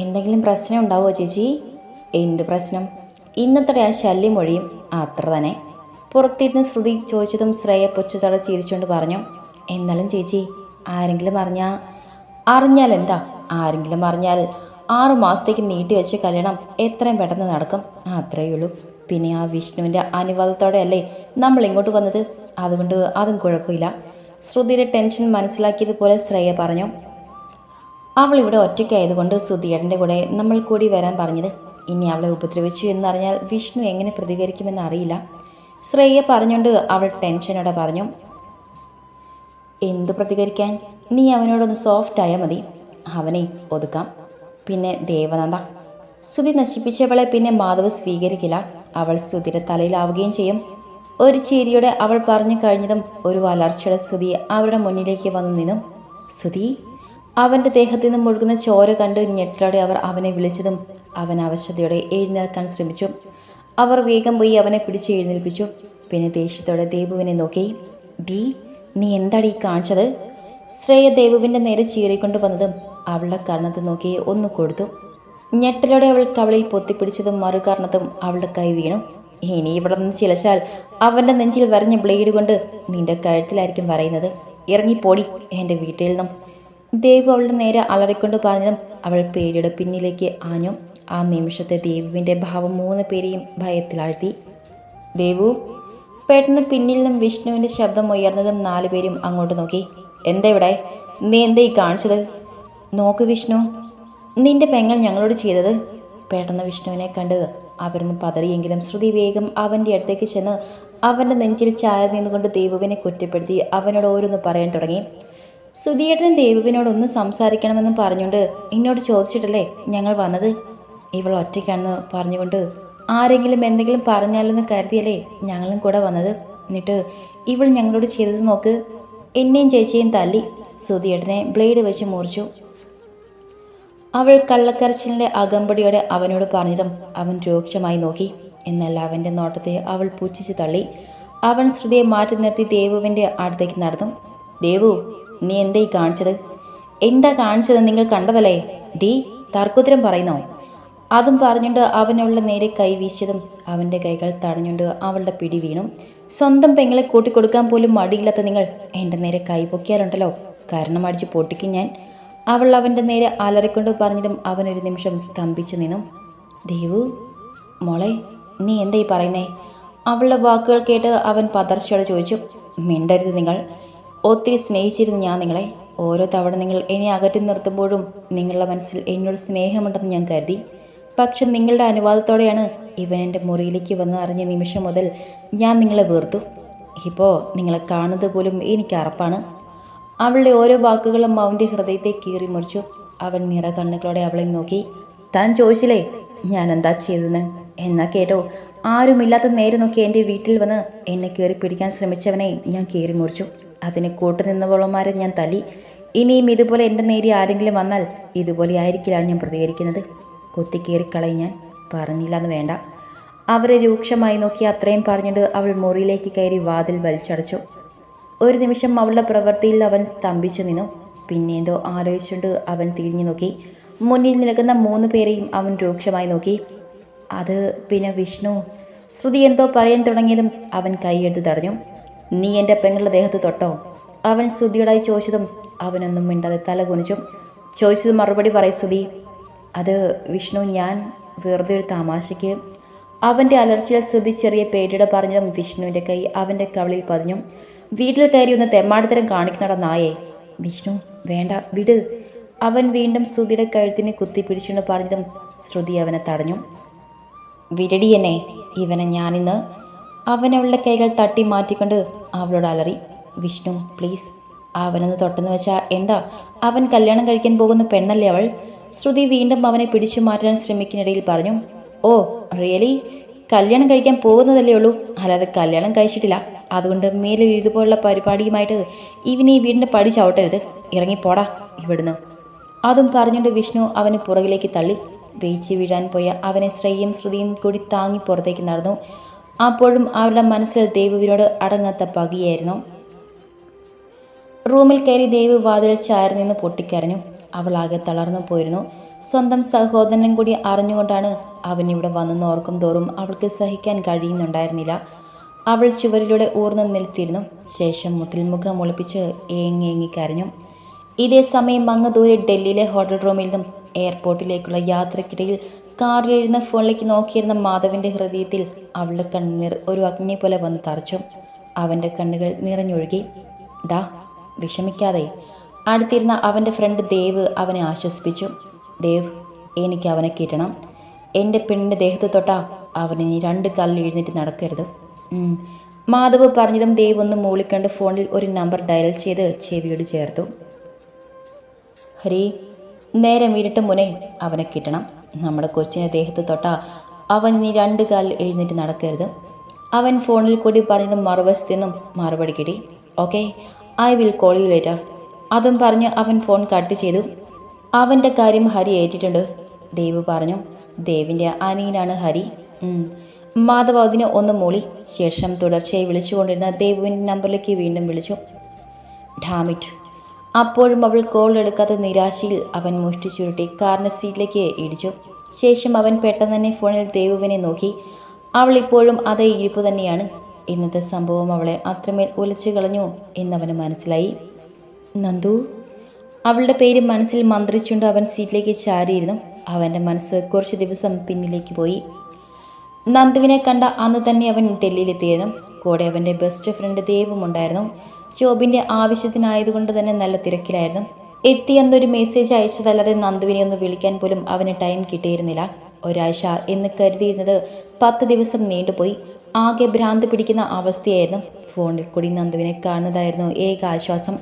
എന്തെങ്കിലും പ്രശ്നം ഉണ്ടാവുമോ ചേച്ചി? എന്ത് പ്രശ്നം? ഇന്നത്തെ ആ ശല്യം മൊഴിയും അത്ര തന്നെ. പുറത്തിരുന്ന് ശ്രുതി ചോദിച്ചതും ശ്രേയ പൊച്ചുതട ചിരിച്ചുകൊണ്ട് പറഞ്ഞു എന്നാലും ചേച്ചി ആരെങ്കിലും അറിഞ്ഞാ? അറിഞ്ഞാൽ എന്താ? ആരെങ്കിലും അറിഞ്ഞാൽ ആറു മാസത്തേക്ക് നീട്ടി വെച്ച കല്യാണം എത്രയും പെട്ടെന്ന് നടക്കും. അത്രയേ ഉള്ളൂ. പിന്നെ ആ വിഷ്ണുവിന്റെ അനുവാദത്തോടെ അല്ലേ നമ്മൾ ഇങ്ങോട്ട് വന്നത്? അതുകൊണ്ട് അതും കുഴപ്പമില്ല. ശ്രുതിയുടെ ടെൻഷൻ മനസ്സിലാക്കിയതുപോലെ ശ്രേയ പറഞ്ഞു അവൾ ഇവിടെ ഒറ്റയ്ക്കായതുകൊണ്ട് സുധിയേട്ടന്റെ കൂടെ നമ്മൾ കൂടി വരാൻ പറഞ്ഞത് ഇനി അവളെ ഉപദ്രവിച്ചു എന്നറിഞ്ഞാൽ വിഷ്ണു എങ്ങനെ പ്രതികരിക്കുമെന്ന് അറിയില്ല. ശ്രേയ പറഞ്ഞുകൊണ്ട് അവൾ ടെൻഷനോടെ പറഞ്ഞു എന്തു പ്രതികരിക്കാൻ? നീ അവനോടൊന്ന് സോഫ്റ്റ് ആയാൽ മതി. അവനെ ഒതുക്കാം. പിന്നെ ദേവനന്ദ ശ്രുതി നശിപ്പിച്ചവളെ പിന്നെ മാധവ് സ്വീകരിക്കില്ല. അവൾ ശ്രുതിയുടെ തലയിലാവുകയും ചെയ്യും. ഒരു ചിരിയോടെ അവൾ പറഞ്ഞു കഴിഞ്ഞതും ഒരു വളർച്ചയുടെ ശ്രുതി അവരുടെ മുന്നിലേക്ക് വന്നു നിന്നും. ശ്രുതി അവന്റെ ദേഹത്തു നിന്നും മുഴുകുന്ന ചോര കണ്ട് ഞെട്ടലോടെ അവർ അവനെ വിളിച്ചതും അവൻ അവശതയോടെ എഴുന്നേൽക്കാൻ ശ്രമിച്ചു. അവർ വേഗം പോയി അവനെ പിടിച്ച് എഴുന്നേൽപ്പിച്ചു. പിന്നെ ദേഷ്യത്തോടെ ദേവുവിനെ നോക്കി ഡി നീ എന്താടി കാണിച്ചത്? ശ്രേയ ദേവുവിന്റെ നേരെ ചീറിക്കൊണ്ട് വന്നതും അവളുടെ കർണത്ത് നോക്കി ഒന്ന് കൊടുത്തു. ഞെട്ടലോടെ അവൾ കവളിൽ പൊത്തിപ്പിടിച്ചതും മറുകർണത്തും അവളുടെ കൈ വീണു. ഇനി ഇവിടെ നിന്ന് ചിലച്ചാൽ അവന്റെ നെഞ്ചിൽ വരഞ്ഞ ബ്ലേഡ് കൊണ്ട് നിന്റെ കഴുത്തിലായിരിക്കും പറയുന്നത് ഇറങ്ങിപ്പോടി എന്റെ വീട്ടിൽ നിന്നും. ദേവു അവളുടെ നേരെ അലറിക്കൊണ്ട് പറഞ്ഞതും അവൾ പേടിയുടെ പിന്നിലേക്ക് ആഞ്ഞു. ആ നിമിഷത്തെ ദേവുവിന്റെ ഭാവം മൂന്ന് പേരെയും ഭയത്തിലാഴ്ത്തി ദേവു പെട്ടെന്ന് പിന്നിൽ നിന്നും വിഷ്ണുവിന്റെ ശബ്ദം ഉയർന്നതും നാലുപേരും അങ്ങോട്ട് നോക്കി. എന്താ ഇവിടെ? നീ എന്താ ഈ കാണിച്ചത്? നോക്ക് വിഷ്ണു നിന്റെ പെങ്ങൾ ഞങ്ങളോട് ചെയ്തത്. പെട്ടെന്ന് വിഷ്ണുവിനെ കണ്ടത് അവരൊന്ന് പതറിയെങ്കിലും ശ്രുതി വേഗം അവന്റെ അടുത്തേക്ക് ചെന്ന് അവന്റെ നെഞ്ചിൽ ചായ നിന്നുകൊണ്ട് ദേവുവിനെ കുറ്റപ്പെടുത്തി അവനോട് ഓരോന്ന് പറയാൻ തുടങ്ങി. സുധിയേട്ടൻ ദേവുവിനോടൊന്ന് സംസാരിക്കണമെന്നും പറഞ്ഞുകൊണ്ട് എന്നോട് ചോദിച്ചിട്ടല്ലേ ഞങ്ങൾ വന്നത്? ഇവൾ ഒറ്റയ്ക്കാണെന്ന് പറഞ്ഞുകൊണ്ട് ആരെങ്കിലും എന്തെങ്കിലും പറഞ്ഞാലെന്ന് കരുതിയല്ലേ ഞങ്ങളും കൂടെ വന്നത്? എന്നിട്ട് ഇവൾ ഞങ്ങളോട് ചെയ്തത് നോക്ക്. എന്നെയും ചേച്ചിയും തല്ലി സുധിയേട്ടനെ ബ്ലേഡ് വെച്ച് മുറിച്ചു. അവൾ കള്ളക്കരച്ചിലിന്റെ അകമ്പടിയോടെ അവനോട് പറഞ്ഞതും അവൻ രൂക്ഷമായി നോക്കി. എന്നാൽ അവന്റെ നോട്ടത്തെ അവൾ പുച്ഛിച്ചു തള്ളി. അവൻ ശ്രുതിയെ മാറ്റി നിർത്തി ദേവുവിന്റെ അടുത്തേക്ക് നടന്നു. ദേവു നീ എന്താ ഈ കാണിച്ചത്? എന്താ കാണിച്ചത് നിങ്ങൾ കണ്ടതല്ലേ? ഡി തർക്കുത്തരം പറയുന്നോ? അതും പറഞ്ഞുകൊണ്ട് അവനുള്ള നേരെ കൈ വീശിയതും അവന്റെ കൈകൾ തടഞ്ഞുകൊണ്ട് അവളുടെ പിടി വീണു. സ്വന്തം പെങ്ങളെ കൂട്ടിക്കൊടുക്കാൻ പോലും മടിയില്ലാത്ത നിങ്ങൾ എന്റെ നേരെ കൈ പൊക്കിയാലുണ്ടല്ലോ. കാരണം അടിച്ച് പൊട്ടിക്കും ഞാൻ. അവൾ അവന്റെ നേരെ അലറിക്കൊണ്ട് പറഞ്ഞതും അവനൊരു നിമിഷം സ്തംഭിച്ചു നിന്നു. ദേവു മോളെ നീ എന്തായി പറയുന്നേ? അവളുടെ വാക്കുകൾ കേട്ട് അവൻ പതർച്ചയോടെ ചോദിച്ചു മിണ്ടരുത് നിങ്ങൾ. ഒത്തിരി സ്നേഹിച്ചിരുന്നു ഞാൻ നിങ്ങളെ. ഓരോ തവണ നിങ്ങൾ എന്നെ അകറ്റി നിർത്തുമ്പോഴും നിങ്ങളുടെ മനസ്സിൽ എന്നോട് സ്നേഹമുണ്ടെന്ന് ഞാൻ കരുതി. പക്ഷെ നിങ്ങളുടെ അനുവാദത്തോടെയാണ് ഇവൻ എന്റെ മുറിയിലേക്ക് വന്ന് അറിഞ്ഞ നിമിഷം മുതൽ ഞാൻ നിങ്ങളെ വീർത്തു. ഇപ്പോൾ നിങ്ങളെ കാണുന്നത് പോലും എനിക്ക് അറപ്പാണ്. അവളുടെ ഓരോ വാക്കുകളും അവന്റെ ഹൃദയത്തെ കീറി മുറിച്ചു. അവൻ നിറ കണ്ണുകളോടെ അവളെ നോക്കി. താൻ ചോദിച്ചില്ലേ ഞാൻ എന്താ ചെയ്തതെന്ന്? എന്നാ കേട്ടോ. ആരുമില്ലാത്ത നേരെ നോക്കി എന്റെ വീട്ടിൽ വന്ന് എന്നെ കയറി പിടിക്കാൻ ശ്രമിച്ചവനെ ഞാൻ കീറി മുറിച്ചു. അതിന് കൂട്ടു നിന്നവളന്മാരെ ഞാൻ തല്ലി. ഇനിയും ഇതുപോലെ എന്റെ നേരെ ആരെങ്കിലും വന്നാൽ ഇതുപോലെ ആയിരിക്കില്ല ഞാൻ പ്രതികരിക്കുന്നത്. കുത്തിക്കേറിക്കളയും ഞാൻ. പറഞ്ഞില്ലെന്ന് വേണ്ട. അവരെ രൂക്ഷമായി നോക്കി അത്രയും പറഞ്ഞിട്ട് അവൾ മുറിയിലേക്ക് കയറി വാതിൽ വലിച്ചടച്ചു. ഒരു നിമിഷം അവളുടെ പ്രവൃത്തിയിൽ അവൻ സ്തംഭിച്ചു നിന്നു. പിന്നെന്തോ ആലോചിച്ചുകൊണ്ട് അവൻ തിരിഞ്ഞു നോക്കി. മുന്നിൽ നിൽക്കുന്ന മൂന്ന് പേരെയും അവൻ രൂക്ഷമായി നോക്കി. അത് പിന്നെ വിഷ്ണു. ശ്രുതി എന്തോ പറയാൻ തുടങ്ങിയതും അവൻ കൈയെടുത്ത് തടഞ്ഞു. നീ എന്റെ പെങ്ങളുടെ ദേഹത്ത് തൊട്ടോ? അവൻ ശ്രുതിയോടായി ചോദിച്ചതും അവനൊന്നും മിണ്ടാതെ തല കുനിച്ചു ചോദിച്ചത് മറുപടി പറയും ശ്രുതി അത് വിഷ്ണു ഞാൻ വെറുതെ ഒരു തമാശയ്ക്ക്. അവന്റെ അലർച്ചയിൽ ശ്രുതി ചെറിയ പേടിയുടെ പറഞ്ഞതും വിഷ്ണുവിന്റെ കൈ അവന്റെ കവളിൽ പതിഞ്ഞു. വീട്ടിൽ കയറി ഒന്ന് തെമ്മാടിത്തരം കാണിക്കുന്നട നായേ വിഷ്ണു വേണ്ട വിട്. അവൻ വീണ്ടും ശ്രുതിയുടെ കഴുത്തിനെ കുത്തിപ്പിടിച്ചുകൊണ്ട് പറഞ്ഞതും ശ്രുതി അവനെ തടഞ്ഞു. വിരടിയനെ ഇവനെ ഞാനിന്ന് അവൻ അവളുടെ കൈകൾ തട്ടി മാറ്റിക്കൊണ്ട് അവളോട് അലറി വിഷ്ണു പ്ലീസ് അവനൊന്ന് തൊട്ടെന്ന് വെച്ചാൽ എന്താ? അവൻ കല്യാണം കഴിക്കാൻ പോകുന്ന പെണ്ണല്ലേ അവൾ? ശ്രുതി വീണ്ടും അവനെ പിടിച്ചു മാറ്റാൻ ശ്രമിക്കുന്നിടയിൽ പറഞ്ഞു ഓ റിയലി? കല്യാണം കഴിക്കാൻ പോകുന്നതല്ലേ ഉള്ളൂ? അല്ലാതെ കല്യാണം കഴിച്ചിട്ടില്ല. അതുകൊണ്ട് മേലിൽ ഇതുപോലുള്ള പരിപാടിയുമായിട്ട് ഇവനെ ഈ വീടിന്റെ പടി ചവിട്ടരുത്. ഇറങ്ങിപ്പോടാ ഇവിടുന്ന്. അതും പറഞ്ഞുകൊണ്ട് വിഷ്ണു അവന് പുറകിലേക്ക് തള്ളി. വേച്ച് വീഴാൻ പോയ അവനെ ശ്രേയും ശ്രുതിയും കൂടി താങ്ങി പുറത്തേക്ക് നടന്നു. അപ്പോഴും അവരുടെ മനസ്സിൽ ദേവുവിനോട് അടങ്ങാത്ത പകിയായിരുന്നു റൂമിൽ കയറി ദേവ് വാതിൽ ചാരി നിന്ന് പൊട്ടിക്കരഞ്ഞു. അവൾ ആകെ തളർന്നു പോയിരുന്നു. സ്വന്തം സഹോദരനും കൂടി അറിഞ്ഞുകൊണ്ടാണ് അവൻ ഇവിടെ വന്നെന്ന് ഓർക്കും തോറും അവൾക്ക് സഹിക്കാൻ കഴിയുന്നുണ്ടായിരുന്നില്ല. അവൾ ചുവരിലൂടെ ഊർന്നു നിൽത്തിരുന്നു ശേഷം മുട്ടിൽ മുഖം ഒളിപ്പിച്ച് ഏങ്ങേങ്ങി കരഞ്ഞു. ഇതേ സമയം അങ്ങ് ദൂരെ ഡൽഹിയിലെ ഹോട്ടൽ റൂമിൽ നിന്നും എയർപോർട്ടിലേക്കുള്ള യാത്രക്കിടയിൽ കാറിലിരുന്ന ഫോണിലേക്ക് നോക്കിയിരുന്ന മാധവിന്റെ ഹൃദയത്തിൽ അവളുടെ കണ്ണീർ ഒരു അഗ്നി പോലെ വന്ന് തറച്ചു അവന്റെ കണ്ണുകൾ നിറഞ്ഞൊഴുകി. ഡാ വിഷമിക്കാതെ. അടുത്തിരുന്ന അവന്റെ ഫ്രണ്ട് ദേവ് അവനെ ആശ്വസിപ്പിച്ചു. ദേവ് എനിക്ക് അവനെ കിട്ടണം. എന്റെ പെണ്ണിന്റെ ദേഹത്ത് തൊട്ടാ അവനിനി രണ്ട് കാലിൽ എഴുന്നേറ്റ് നടക്കരുത്. മാധവ് പറഞ്ഞതും ദേവ് ഒന്ന് മൂളിക്കണ്ട് ഫോണിൽ ഒരു നമ്പർ ഡയൽ ചെയ്ത് ചെവിയോട് ചേർത്തു. ഹരി നേരം വീണിട്ട് മുനെ അവനെ കിട്ടണം. നമ്മുടെ കൊച്ചിനെ ദേഹത്ത് തൊട്ടാ അവൻ ഇനി രണ്ട് കാലിൽ എഴുന്നേറ്റ് നടക്കരുത്. അവൻ ഫോണിൽ കൂടി പറയുന്ന മറുവശത്തു നിന്നും മറുപടി കിട്ടി. Okay I will call you later. അതും പറഞ്ഞ് അവൻ ഫോൺ കട്ട് ചെയ്തു. അവന്റെ കാര്യം ഹരി ഏറ്റിട്ടുണ്ട്. ദേവ് പറഞ്ഞു ദേവിന്റെ അനിയനാണ് ഹരി. മാധവ് അതിനെ ഒന്ന് മൂളി. ശേഷം തുടർച്ചയായി വിളിച്ചുകൊണ്ടിരുന്ന ദേവുവിന്റെ നമ്പറിലേക്ക് വീണ്ടും വിളിച്ചു. ഡാമിറ്റ്. അപ്പോഴും അവൾ കോൾ എടുക്കാത്ത നിരാശയിൽ അവൻ മുഷ്ടി ചുരുട്ടി കാറിന് സീറ്റിലേക്ക് ഇടിച്ചു. ശേഷം അവൻ പെട്ടെന്ന് തന്നെ ഫോണിൽ ദേവുവിനെ നോക്കി. അവൾ ഇപ്പോഴും അതേ ഇരിപ്പ് തന്നെയാണ്. ഇന്നത്തെ സംഭവം അവളെ അത്രമേൽ ഉലച്ചു കളഞ്ഞു എന്നവന് മനസ്സിലായി. നന്ദു? അവളുടെ പേര് മനസ്സിൽ മന്ത്രിച്ചുകൊണ്ട് അവൻ സീറ്റിലേക്ക് ചാരിയിരുന്നു. അവന്റെ മനസ്സ് കുറച്ച് ദിവസം പിന്നിലേക്ക് പോയി. നന്ദുവിനെ കണ്ട അന്ന് തന്നെ അവൻ ഡൽഹിയിലെത്തിയിരുന്നു. കൂടെ അവന്റെ ബെസ്റ്റ് ഫ്രണ്ട് ദേവും ഉണ്ടായിരുന്നു ജോബിന്റെ ആവശ്യത്തിനായതുകൊണ്ട് തന്നെ നല്ല തിരക്കിലായിരുന്നു. എത്തി എത്തിയെന്നൊരു മെസ്സേജ് അയച്ചതല്ലാതെ നന്ദുവിനെ ഒന്ന് വിളിക്കാൻ പോലും അവന് ടൈം കിട്ടിയിരുന്നില്ല. ഒരാഴ്ച എന്ന് കരുതിയിരുന്നത് പത്ത് ദിവസം നീണ്ടുപോയി. ആകെ ഭ്രാന്ത് പിടിക്കുന്ന അവസ്ഥയായിരുന്നു. ഫോണിൽ കൂടി നന്ദുവിനെ കാണുന്നതായിരുന്നു ഏക ആശ്വാസം.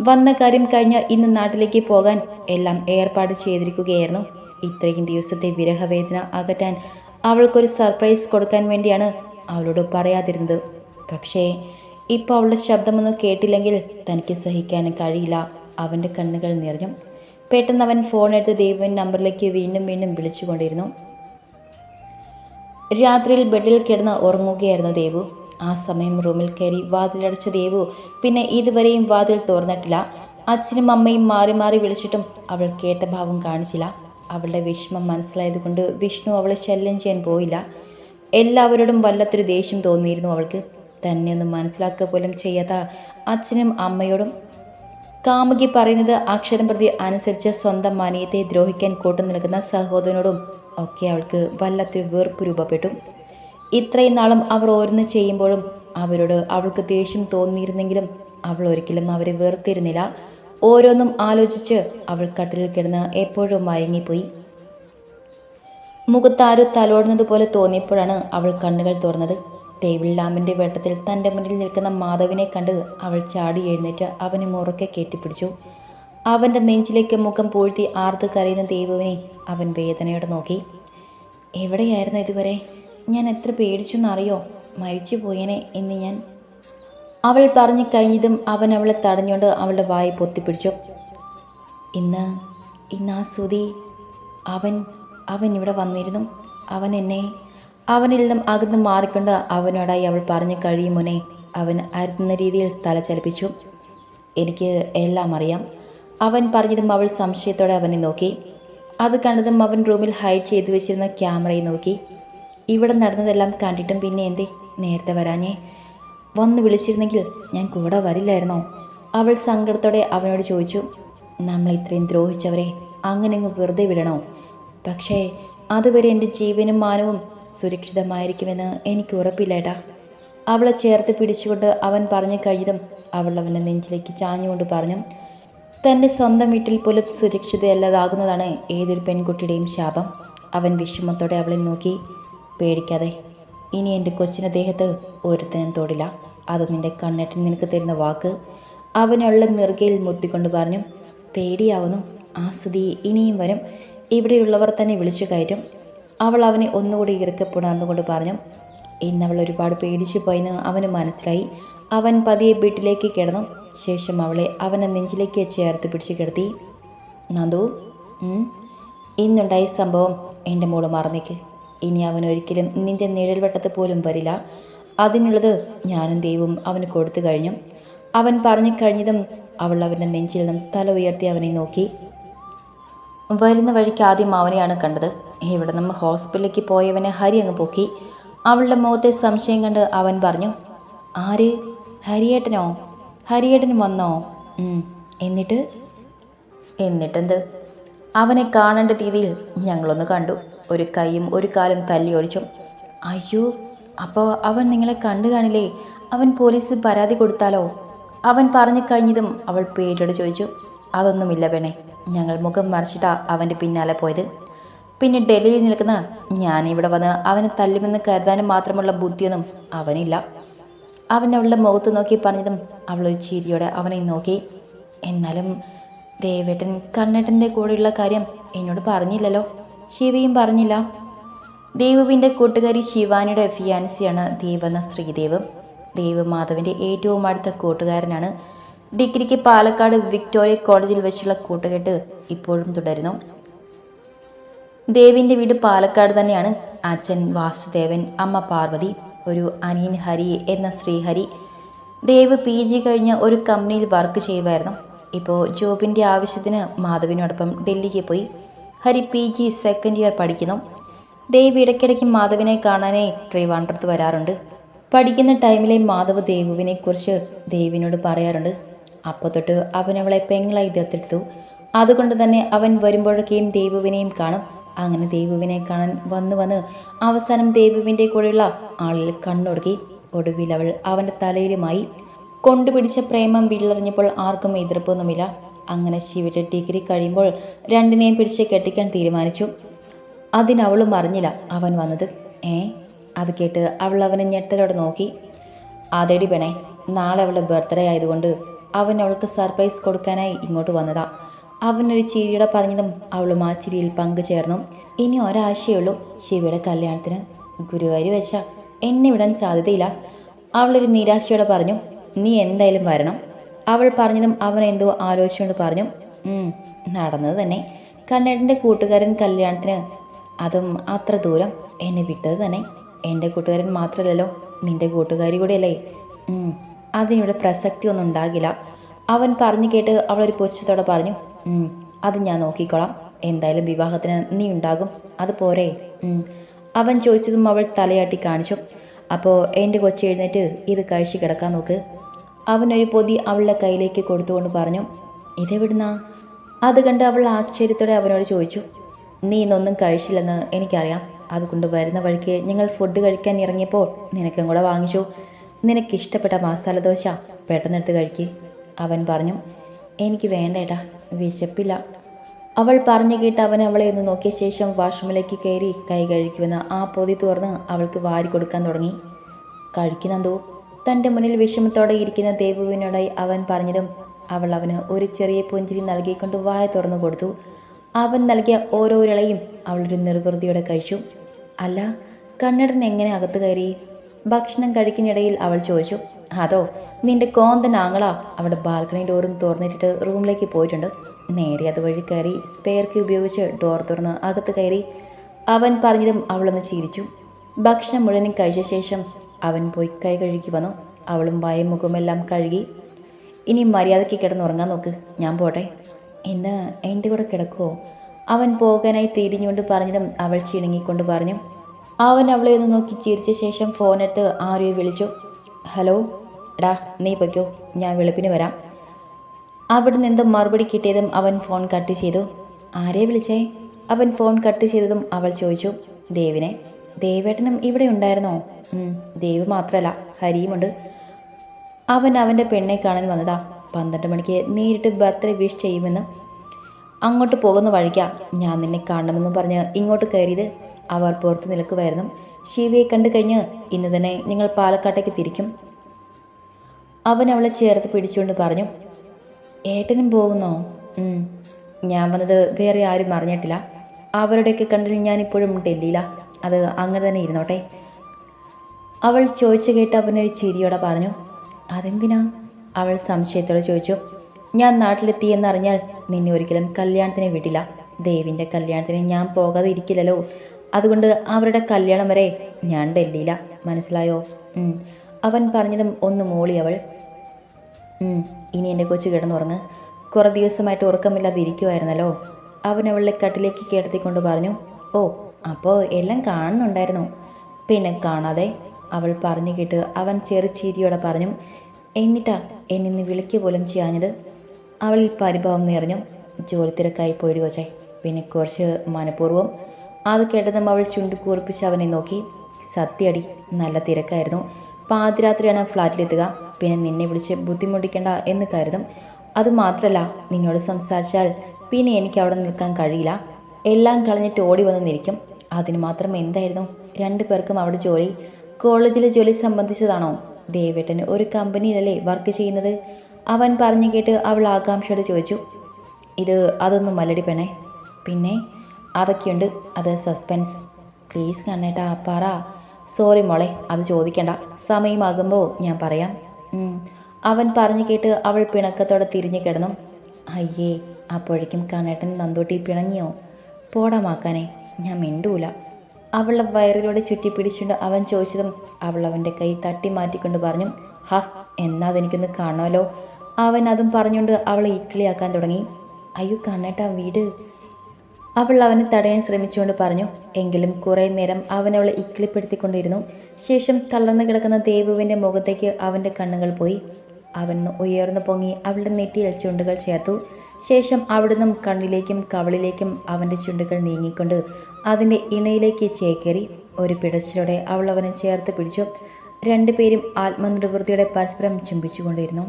വന്ന കാര്യം കഴിഞ്ഞ് ഇന്ന് നാട്ടിലേക്ക് പോകാൻ എല്ലാം ഏർപ്പാട് ചെയ്തിരിക്കുകയായിരുന്നു. ഇത്രയും ദിവസത്തെ വിരഹവേദന അകറ്റാൻ അവൾക്കൊരു സർപ്രൈസ് കൊടുക്കാൻ വേണ്ടിയാണ് അവളോട് പറയാതിരുന്നത്. പക്ഷേ ഇപ്പോൾ അവളുടെ ശബ്ദമൊന്നും കേട്ടില്ലെങ്കിൽ തനിക്ക് സഹിക്കാൻ കഴിയില്ല. അവന്റെ കണ്ണുകൾ നിറഞ്ഞു. പെട്ടെന്ന് അവൻ ഫോൺ എടുത്ത് ദേവുവിൻ നമ്പറിലേക്ക് വീണ്ടും വീണ്ടും വിളിച്ചുകൊണ്ടിരുന്നു. രാത്രിയിൽ ബെഡിൽ കിടന്ന് ഉറങ്ങുകയായിരുന്നു ദേവു. ആ സമയം റൂമിൽ കയറി വാതിലടച്ച ദേവു. പിന്നെ ഇതുവരെയും വാതിൽ തുറന്നിട്ടില്ല. അച്ഛനും അമ്മയും മാറി മാറി വിളിച്ചിട്ടും അവൾ കേട്ട ഭാവം കാണിച്ചില്ല. അവളുടെ വിഷമം മനസ്സിലായതുകൊണ്ട് വിഷ്ണു അവളെ ശല്യം ചെയ്യാൻ പോയില്ല. എല്ലാവരോടും വല്ലാത്തൊരു ദേഷ്യം തോന്നിയിരുന്നു അവൾക്ക്. തന്നെ ഒന്നും മനസ്സിലാക്കുക പോലും ചെയ്യാത്ത അച്ഛനും അമ്മയോടും കാമുകി പറയുന്നത് അക്ഷരം പ്രതി അനുസരിച്ച് സ്വന്തം മനയത്തെ ദ്രോഹിക്കാൻ കൂട്ടു നിൽക്കുന്ന സഹോദരനോടും ഒക്കെ അവൾക്ക് വല്ലാത്തൊരു വെറുപ്പ് രൂപപ്പെട്ടു. ഇത്രയും നാളും അവർ ഓരോന്ന് ചെയ്യുമ്പോഴും അവരോട് അവൾക്ക് ദേഷ്യം തോന്നിയിരുന്നെങ്കിലും അവൾ ഒരിക്കലും അവരെ വെറുത്തിരുന്നില്ല. ഓരോന്നും ആലോചിച്ച് അവൾ കട്ടിലിൽ കിടന്ന് എപ്പോഴും മയങ്ങിപ്പോയി. മുഖത്താരോ തലോടുന്നത് പോലെ തോന്നിയപ്പോഴാണ് അവൾ കണ്ണുകൾ തുറന്നത്. ടേബിൾ ലാമ്പിന്റെ വെട്ടത്തിൽ തന്റെ മുന്നിൽ നിൽക്കുന്ന മാധവിനെ കണ്ട് അവൾ ചാടി എഴുന്നേറ്റ് അവനെ മുറക്കെ കെട്ടിപ്പിടിച്ചു. അവന്റെ നെഞ്ചിലേക്ക് മുഖം പൂഴ്ത്തി ആർത്ത് കരയുന്ന ദേവുവിനെ അവൻ വേദനയോടെ നോക്കി. എവിടെയായിരുന്നു ഇതുവരെ? ഞാൻ എത്ര പേടിച്ചെന്നറിയോ? മരിച്ചു പോയേനെ എന്ന് ഞാൻ. അവൾ പറഞ്ഞു കഴിഞ്ഞതും അവൻ അവളെ തടഞ്ഞുകൊണ്ട് അവളുടെ വായി പൊത്തിപ്പിടിച്ചു. ഇന്ന് ഇന്ന് ആ സുതി അവൻ അവൻ ഇവിടെ വന്നിരുന്നു. അവൻ എന്നെ അവനിൽ നിന്നും അകന്ന് മാറിക്കൊണ്ട് അവനോടായി അവൾ പറഞ്ഞു കഴിയും മുനെ അവൻ അരുന്ന രീതിയിൽ തല ചലിപ്പിച്ചു. എനിക്ക് എല്ലാം അറിയാം. അവൻ പറഞ്ഞതും അവൾ സംശയത്തോടെ അവനെ നോക്കി. അത് കണ്ടതും അവൻ റൂമിൽ ഹൈഡ് ചെയ്തു വെച്ചിരുന്ന ക്യാമറയെ നോക്കി. ഇവിടെ നടന്നതെല്ലാം കണ്ടിട്ടും പിന്നെ എന്തേ? നേരത്തെ വരാഞ്ഞേ. വന്ന് വിളിച്ചിരുന്നെങ്കിൽ ഞാൻ കൂടെ വരില്ലായിരുന്നോ? അവൾ സങ്കടത്തോടെ അവനോട് ചോദിച്ചു. നമ്മൾ ഇത്രയും ദ്രോഹിച്ചവരെ അങ്ങനെ അങ്ങ് വെറുതെ വിടണോ? പക്ഷേ അതുവരെ എന്റെ ജീവനും മാനവും സുരക്ഷിതമായിരിക്കുമെന്ന് എനിക്ക് ഉറപ്പില്ലേട്ടാ. അവളെ ചേർത്ത് പിടിച്ചുകൊണ്ട് അവൻ പറഞ്ഞു കഴിഞ്ഞതും അവൾ അവന്റെ നെഞ്ചിലേക്ക് ചാഞ്ഞുകൊണ്ട് പറഞ്ഞു തന്റെ സ്വന്തം വീട്ടിൽ പോലും സുരക്ഷിതയല്ലാതാകുന്നതാണ് ഏതൊരു പെൺകുട്ടിയുടെയും ശാപം. അവൻ വിഷമത്തോടെ അവളെ നോക്കി പേടിക്കാതെ ഇനി എന്റെ കൊച്ചിന്റെ ദേഹത്ത് ഒരുത്തനും തൊടില്ല. അത് നിന്റെ കണ്ണേട്ടൻ നിനക്ക് തരുന്ന വാക്ക്. അവനുള്ള നെറുകയിൽ മുത്തിക്കൊണ്ട് പറഞ്ഞു പേടിയാവുന്നു. ആ സ്തുതി ഇനിയും വരും. ഇവിടെയുള്ളവർ തന്നെ വിളിച്ചു കയറ്റും. അവൾ അവനെ ഒന്നുകൂടി ഇറുക്കെ പുണർന്നുകൊണ്ട് പറഞ്ഞു. അവൾ ഒരുപാട് പേടിച്ചു പോയെന്ന് അവന് മനസ്സിലായി. അവൻ പതിയെ വീട്ടിലേക്ക് കിടന്നു. ശേഷം അവളെ അവനെ നെഞ്ചിലേക്ക് ചേർത്ത് പിടിച്ചു കിടത്തി. നന്ദു ഇന്നുണ്ടായ സംഭവം എന്റെ മോൾ മറന്നേക്ക്. ഇനി അവൻ ഒരിക്കലും നിന്റെ നിഴൽവട്ടത്ത് പോലും വരില്ല. അതിനുള്ളത് ഞാനും ദൈവവും അവന് കൊടുത്തു കഴിഞ്ഞു. അവൻ പറഞ്ഞു കഴിഞ്ഞതും അവൾ അവന്റെ നെഞ്ചിൽ നിന്നും തല ഉയർത്തി അവനെ നോക്കി. വരുന്ന വഴിക്ക് ആദ്യം അവനെയാണ് കണ്ടത്. ഇവിടെ നിന്ന് ഹോസ്പിറ്റലിലേക്ക് പോയവനെ ഹരി അങ്ങ് പൊക്കി. അവളുടെ മുഖത്തെ സംശയം കണ്ട് അവൻ പറഞ്ഞു ആര്? ഹരിയേട്ടനോ? ഹരിയേട്ടൻ വന്നോ? എന്നിട്ട്? എന്നിട്ടെന്ത്? അവനെ കാണേണ്ട രീതിയിൽ ഞങ്ങളൊന്ന് കണ്ടു. ഒരു കൈയും ഒരു കാലും തല്ലി ഒഴിച്ചു. അയ്യോ അപ്പോൾ അവൻ നിങ്ങളെ കണ്ടു കാണില്ലേ? അവൻ പോലീസ് പരാതി കൊടുത്താലോ? അവൻ പറഞ്ഞു കഴിഞ്ഞതും അവൾ പേരോട് ചോദിച്ചു അതൊന്നുമില്ല പെണ്ണെ ഞങ്ങൾ മുഖം മറിച്ചിട്ടാ അവന്റെ പിന്നാലെ പോയത്. പിന്നെ ഡൽഹിയിൽ നിൽക്കുന്ന ഞാൻ ഇവിടെ വന്ന് അവനെ തല്ലുമെന്ന് കരുതാനും മാത്രമുള്ള ബുദ്ധിയൊന്നും അവനില്ല. അവൻ അവളുടെ മുഖത്ത് നോക്കി പറഞ്ഞതും അവളൊരു ചിരിയോടെ അവനെ നോക്കി. എന്നാലും ദേവേട്ടൻ കണ്ണേട്ടന്റെ കൂടെയുള്ള കാര്യം എന്നോട് പറഞ്ഞില്ലല്ലോ. ശിവയും പറഞ്ഞില്ല. ദേവുവിന്റെ കൂട്ടുകാരി ശിവാനിയുടെ ഫിയാൻസിയാണ് ദേവ് എന്ന ശ്രീദേവ്. ദേവ് മാധവിന്റെ ഏറ്റവും അടുത്ത കൂട്ടുകാരനാണ്. ഡിഗ്രിക്ക് പാലക്കാട് വിക്ടോറിയ കോളേജിൽ വെച്ചുള്ള കൂട്ടുകെട്ട് ഇപ്പോഴും തുടരുന്നു. ദേവിന്റെ വീട് പാലക്കാട് തന്നെയാണ്. അച്ഛൻ വാസുദേവൻ അമ്മ പാർവതി ഒരു അനിയൻ ഹരി എന്ന ശ്രീഹരി. ദേവ് പി ജി കഴിഞ്ഞ ഒരു കമ്പനിയിൽ വർക്ക് ചെയ്യുമായിരുന്നു. ഇപ്പോൾ ജോബിന്റെ ആവശ്യത്തിന് മാധവിനോടൊപ്പം ഡൽഹിക്ക് പോയി. Hari P G second year പഠിക്കുന്നു. ദേവ് ഇടയ്ക്കിടയ്ക്ക് മാധവിനെ കാണാനേ ട്രിവാൻഡ്രത്ത് വരാറുണ്ട്. പഠിക്കുന്ന ടൈമിലെ മാധവ് ദേവുവിനെ കുറിച്ച് ദേവിനോട് പറയാറുണ്ട്. അപ്പോൾ തൊട്ട് അവൻ അവളെ പെങ്ങളായി ദത്തെടുത്തു. അതുകൊണ്ട് തന്നെ അവൻ വരുമ്പോഴൊക്കെയും ദേവുവിനെയും കാണും. അങ്ങനെ ദേവുവിനെ കാണാൻ വന്ന് വന്ന് അവസാനം ദേവുവിന്റെ കൂടെയുള്ള ആളിൽ കണ്ണൊടുക്കി ഒടുവിൽ അവൾ അവന്റെ തലയിലുമായി കൊണ്ടുപിടിച്ച പ്രേമം വിള്ളറിഞ്ഞപ്പോൾ ആർക്കും എതിർപ്പൊന്നുമില്ല. അങ്ങനെ ശിവയുടെ ഡിഗ്രി കഴിയുമ്പോൾ രണ്ടിനെയും പിടിച്ച് കെട്ടിക്കാൻ തീരുമാനിച്ചു. അതിനവളും അറിഞ്ഞില്ല അവൻ വന്നത്. ഏ അത് കേട്ട് അവൾ അവനെ ഞെട്ടലോടെ നോക്കി. അതേടി പെണേ നാളെ അവളുടെ ബർത്ത്ഡേ ആയതുകൊണ്ട് അവൻ അവൾക്ക് സർപ്രൈസ് കൊടുക്കാനായി ഇങ്ങോട്ട് വന്നതാ. അവനൊരു ചിരിയുടെ പറഞ്ഞതും അവളും ആ ചിരിയിൽ പങ്കുചേർന്നു. ഇനി ഒരാഴ്ചയുള്ളൂ ശിവയുടെ കല്യാണത്തിന്. ഗുരുവായൂർ വെച്ച എന്നെ വിടാൻ സാധ്യതയില്ല. അവളൊരു നിരാശയോടെ പറഞ്ഞു നീ എന്തായാലും വരണം. അവൾ പറഞ്ഞതും അവൻ എന്തോ ആലോചിച്ചുകൊണ്ട് പറഞ്ഞു "ഉം, നടന്നത് തന്നെ. കണ്ണേട്ടന്റെ കൂട്ടുകാരൻ കല്യാണത്തിന് അതും അത്ര ദൂരം എന്നെ വിട്ടത് തന്നെ. എന്റെ കൂട്ടുകാരൻ മാത്രമല്ലല്ലോ നിന്റെ കൂട്ടുകാരി കൂടെയല്ലേ. അതിനിവിടെ പ്രസക്തി ഒന്നും ഉണ്ടാകില്ല. അവൻ പറഞ്ഞു കേട്ട് അവളൊരു പുച്ഛത്തോടെ പറഞ്ഞു "ഉം, അത് ഞാൻ നോക്കിക്കോളാം. എന്തായാലും വിവാഹത്തിന് നീ ഉണ്ടാകും. അത് പോരെ. ഉം." അവൻ ചോദിച്ചതും അവൾ തലയാട്ടി കാണിച്ചു. അപ്പോൾ എന്റെ കൊച്ചു എഴുന്നേറ്റ് ഇത് കഴിച്ച് കിടക്കാൻ നോക്ക്. അവനൊരു പൊതി അവളുടെ കയ്യിലേക്ക് കൊടുത്തുകൊണ്ട് പറഞ്ഞു ഇതെവിടുന്നാ? അത് കണ്ട് അവൾ ആശ്ചര്യത്തോടെ അവനോട് ചോദിച്ചു നീ ഇന്നൊന്നും കഴിച്ചില്ലെന്ന് എനിക്കറിയാം. അതുകൊണ്ട് വരുന്ന വഴിക്ക് ഞങ്ങൾ ഫുഡ് കഴിക്കാൻ ഇറങ്ങിയപ്പോൾ നിനക്കും കൂടെ വാങ്ങിച്ചു. നിനക്ക് ഇഷ്ടപ്പെട്ട മസാല ദോശ പെട്ടെന്നെടുത്ത് കഴിക്ക്. അവൻ പറഞ്ഞു എനിക്ക് വേണ്ട ഏട്ടാ. വിശപ്പില്ല. അവൾ പറഞ്ഞു കേട്ട് അവൻ അവളെ ഒന്ന് നോക്കിയ ശേഷം വാഷ്റൂമിലേക്ക് കയറി കൈ കഴിക്കുമെന്ന് ആ പൊതി തുറന്ന് അവൾക്ക് വാരി കൊടുക്കാൻ തുടങ്ങി. കഴിക്കുന്നതോ തന്റെ മുന്നിൽ വിഷമത്തോടെ ഇരിക്കുന്ന ദേവുവിനോടായി അവൻ പറഞ്ഞതും അവൾ അവന് ഒരു ചെറിയ പുഞ്ചിരി നൽകിക്കൊണ്ട് വായ തുറന്നു കൊടുത്തു. അവൻ നൽകിയ ഓരോ അവളൊരു നിർവൃതിയോടെ കഴിച്ചു. അല്ല കണ്ണടൻ എങ്ങനെ അകത്ത് കയറി? ഭക്ഷണം കഴിക്കുന്നിടയിൽ അവൾ ചോദിച്ചു അതോ നിന്റെ കോന്തൻ ആങ്ങളാ അവിടെ ബാൽക്കണി ഡോറും തുറന്നിട്ടിട്ട് റൂമിലേക്ക് പോയിട്ടുണ്ട്? നേരെ അതുവഴി കയറി സ്പെയർ കീ ഉപയോഗിച്ച് ഡോർ തുറന്ന് അകത്ത് കയറി. അവൻ പറഞ്ഞതും അവളൊന്ന് ചിരിച്ചു. ഭക്ഷണം മുഴുവനും കഴിച്ച ശേഷം അവൻ പോയി കൈ കഴുകി വന്നു. അവളും വായും മുഖമെല്ലാം കഴുകി. ഇനി മര്യാദയ്ക്ക് കിടന്നുറങ്ങാൻ നോക്ക് ഞാൻ പോട്ടെ. ഇന്ന് എന്റെ കൂടെ കിടക്കുമോ അവൻ പോകാനായി തിരിഞ്ഞുകൊണ്ട് പറഞ്ഞതും അവൾ ചിണുങ്ങിക്കൊണ്ട് പറഞ്ഞു. അവൻ അവളെ ഒന്ന് നോക്കി ചിരിച്ച ശേഷം ഫോണെടുത്ത് ആരെയോ വിളിച്ചു. ഹലോ എടാ നീ പൊയ്ക്കോ ഞാൻ വെളുപ്പിന് വരാം. അവിടെ നിന്നും മറുപടി കിട്ടിയതും അവൻ ഫോൺ കട്ട് ചെയ്തു. ആരെ വിളിച്ചേ? അവൻ ഫോൺ കട്ട് ചെയ്തതും അവൾ ചോദിച്ചു. ദേവിനെ ദേവേട്ടനും ഇവിടെ ഉണ്ടായിരുന്നോ? ദേവ് മാത്രമല്ല ഹരിയുമുണ്ട്. അവൻ അവന്റെ പെണ്ണെ കാണാൻ വന്നതാ. പന്ത്രണ്ട് മണിക്ക് നേരിട്ട് ബർത്ത്ഡേ വിഷ് ചെയ്യുമെന്ന്. അങ്ങോട്ട് പോകുന്ന വഴിക്കാ ഞാൻ നിന്നെ കാണണമെന്നും പറഞ്ഞ് ഇങ്ങോട്ട് കയറിയത്. അവർ പുറത്തു നിൽക്കുമായിരുന്നു ശിവയെ കണ്ടു കഴിഞ്ഞ് ഇന്ന് തന്നെ നിങ്ങൾ പാലക്കാട്ടേക്ക് തിരിക്കും. അവൻ അവളെ ചേർത്ത് പിടിച്ചുകൊണ്ട് പറഞ്ഞു ഏട്ടനും പോകുന്നോ? ഞാൻ വന്നത് വേറെ ആരും അറിഞ്ഞിട്ടില്ല. അവരുടെയൊക്കെ കണ്ടിൽ ഞാനിപ്പോഴും ഡൽഹിയിലാ. അത് അങ്ങനെ തന്നെ ഇരുന്നോട്ടെ. അവൾ ചോദിച്ചു കേട്ട് അവനൊരു ചിരിയോടെ പറഞ്ഞു അതെന്തിനാ? അവൾ സംശയത്തോടെ ചോദിച്ചു ഞാൻ നാട്ടിലെത്തി എന്നറിഞ്ഞാൽ നിന്നെ ഒരിക്കലും കല്യാണത്തിന് വിടില്ല. ദേവിന്റെ കല്യാണത്തിന് ഞാൻ പോകാതെ ഇരിക്കില്ലല്ലോ. അതുകൊണ്ട് അവരുടെ കല്യാണം വരെ ഞാൻ ഡൽഹിയിലാ. മനസ്സിലായോ? അവൻ പറഞ്ഞതും ഒന്ന് മോളി അവൾ. ഇനി എന്റെ കൊച്ചു കിടന്നുറങ്ങ്. കുറേ ദിവസമായിട്ട് ഉറക്കമില്ലാതെ ഇരിക്കുമായിരുന്നല്ലോ അവൻ അവളുടെ കട്ടിലേക്ക് കിടത്തിക്കൊണ്ട് പറഞ്ഞു ഓ അപ്പോൾ എല്ലാം കാണുന്നുണ്ടായിരുന്നു. പിന്നെ കാണാതെ അവൾ പറഞ്ഞു കേട്ട് അവൻ ചെറു ചീരിയോടെ പറഞ്ഞു എന്നിട്ടാ എന്നിന്ന് വിളിക്കുക പോലും ചെയ്യാഞ്ഞത്? അവളിൽ പരിഭവം നിറഞ്ഞു. ജോലി തിരക്കായി പോയി പിന്നെ കുറച്ച് മനഃപൂർവം അത് കേട്ടതും അവൾ ചുണ്ടു കൂർപ്പിച്ച് അവനെ നോക്കി. സത്യടി നല്ല തിരക്കായിരുന്നു. പാതിരാത്രിയാണ് ഫ്ലാറ്റിലെത്തുക. പിന്നെ നിന്നെ വിളിച്ച് ബുദ്ധിമുട്ടിക്കേണ്ട എന്ന് കരുതും. അതുമാത്രമല്ല നിന്നോട് സംസാരിച്ചാൽ പിന്നെ എനിക്ക് അവിടെ നിൽക്കാൻ കഴിയില്ല. എല്ലാം കളഞ്ഞിട്ട് ഓടി വന്നിരിക്കും അതിന് മാത്രം എന്തായിരുന്നു? രണ്ടു പേർക്കും അവിടെ ജോലി. കോളേജിലെ ജോലി സംബന്ധിച്ചതാണോ? ദേവേട്ടൻ ഒരു കമ്പനിയിലല്ലേ വർക്ക് ചെയ്യുന്നത്? അവൻ പറഞ്ഞു കേട്ട് അവൾ ആകാംക്ഷയോട് ചോദിച്ചു. ഇത് അതൊന്നും മല്ലടി പെണ്ണേ. പിന്നെ? അതൊക്കെയുണ്ട്. അത് സസ്പെൻസ് പ്ലീസ് കണ്ണേട്ടാ പറ. സോറി മോളെ അത് ചോദിക്കണ്ട. സമയമാകുമ്പോൾ ഞാൻ പറയാം. അവൻ പറഞ്ഞു കേട്ട് അവൾ പിണക്കത്തോടെ തിരിഞ്ഞു കിടന്നു. അയ്യേ അപ്പോഴേക്കും കണ്ണേട്ടൻ നന്തോട്ടി പിണങ്ങിയോ? പോടാമാക്കാനെ ഞാൻ മിണ്ടൂല. അവളുടെ വയറിലൂടെ ചുറ്റി പിടിച്ചുകൊണ്ട് അവൻ ചോദിച്ചതും അവൾ അവന്റെ കൈ തട്ടി മാറ്റിക്കൊണ്ട് പറഞ്ഞു ഹ എന്നാ അതെനിക്കൊന്ന് കാണുമല്ലോ. അവൻ അതും പറഞ്ഞുകൊണ്ട് അവളെ ഇക്കിളിയാക്കാൻ തുടങ്ങി. അയ്യോ കണ്ണേട്ടാ വീട്. അവൾ അവനെ തടയാൻ ശ്രമിച്ചുകൊണ്ട് പറഞ്ഞു എങ്കിലും കുറേ നേരം അവൻ അവളെ ഇക്കിളിപ്പെടുത്തിക്കൊണ്ടിരുന്നു. ശേഷം തളർന്നു കിടക്കുന്ന ദേവുവിന്റെ മുഖത്തേക്ക് അവന്റെ കണ്ണുകൾ പോയി. അവൻ ഉയർന്നു പൊങ്ങി അവളുടെ നെറ്റിയിൽ ചുണ്ടുകൾ ചേർത്തു. ശേഷം അവിടുന്ന് കണ്ണിലേക്കും കവളിലേക്കും അവന്റെ ചുണ്ടുകൾ നീങ്ങിക്കൊണ്ട് അതിന്റെ ഇണയിലേക്ക് ചേക്കേറി. ഒരു പിടച്ചിലൂടെ അവൾ അവനെ ചേർത്ത് പിടിച്ചു. രണ്ടുപേരും ആത്മനിർവൃത്തിയുടെ പരസ്പരം ചുംബിച്ചുകൊണ്ടിരുന്നു.